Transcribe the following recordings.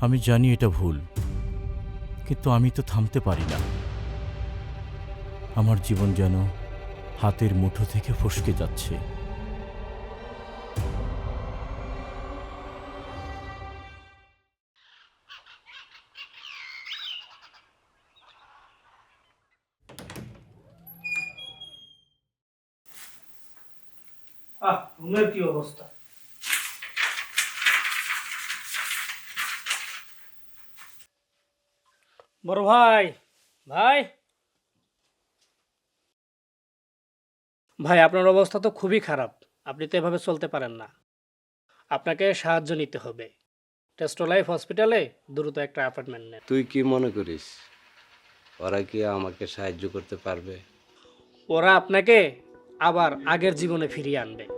আমি জানি এটা ভুল, কিন্তু আমি তো থামতে পারি না। আমার জীবন যেন হাতের মুঠো থেকে ফসকে যাচ্ছে। আহ কি অবস্থা? বড় ভাই ভাই। ভাই আপনার অবস্থা তো খুবই খারাপ। আপনি তো এভাবে চলতে পারেন না। আপনাকে সাহায্য নিতে হবে। টেস্টোলাইফ হসপিটালে দ্রুত একটা অ্যাপয়েন্টমেন্ট নেন। তুই কি মনে করিস? ওরা কি আমাকে সাহায্য করতে পারবে? ওরা আপনাকে আবার আগের জীবনে ফিরিয়ে আনবে।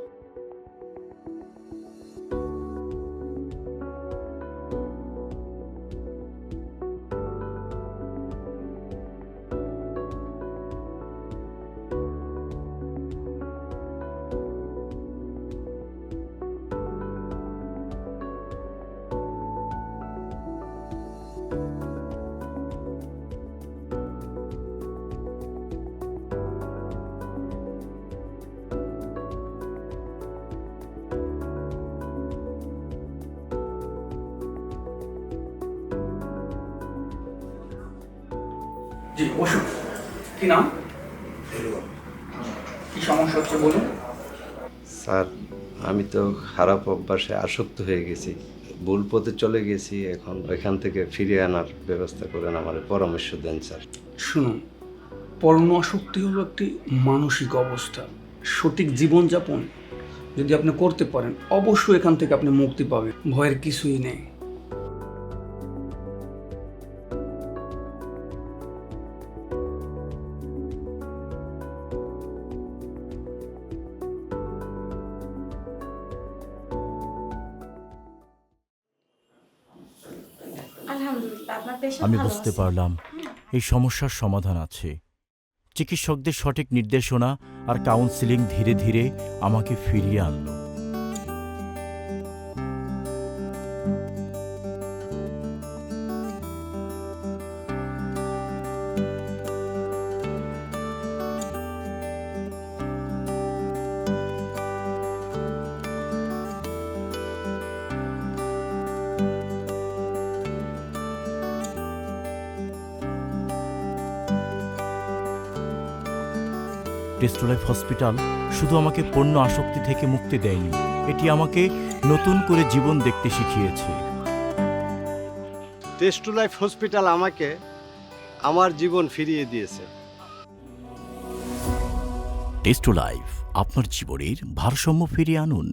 জি অবশ্যই কি নাম? কি সমস্যা হচ্ছে বলুন। স্যার আমি তো খারাপ অভ্যাসে আসক্ত হয়ে গেছি। ভুল পথে চলে গেছি এখন এখান থেকে ফিরিয়ে আনার ব্যবস্থা করেন আমার পরামর্শ দেন স্যার। শুনুন পর্ণ আসক্তি হলো একটি মানসিক অবস্থা। সঠিক জীবনযাপন যদি আপনি করতে পারেন অবশ্যই এখান থেকে আপনি মুক্তি পাবেন। ভয়ের কিছুই নেই। আমি বুঝতে পারলাম। এই সমস্যার সমাধান আছে। চিকিৎসকদের সঠিক নির্দেশনা আর কাউন্সিলিং ধীরে ধীরে আমাকে ফিরিয়ে আনলো। টেস্টোলাইফ হসপিটাল শুধু আমাকে পণ্য আসক্তি থেকে মুক্তি দেয়নি এটি আমাকে নতুন করে জীবন দেখতে শিখিয়েছে। টেস্ট টু লাইফ হসপিটাল আমাকে আমার জীবন ফিরিয়ে দিয়েছে। টেস্ট লাইফ আপনার জীবনের ভারসাম্য ফিরিয়ে আনুন।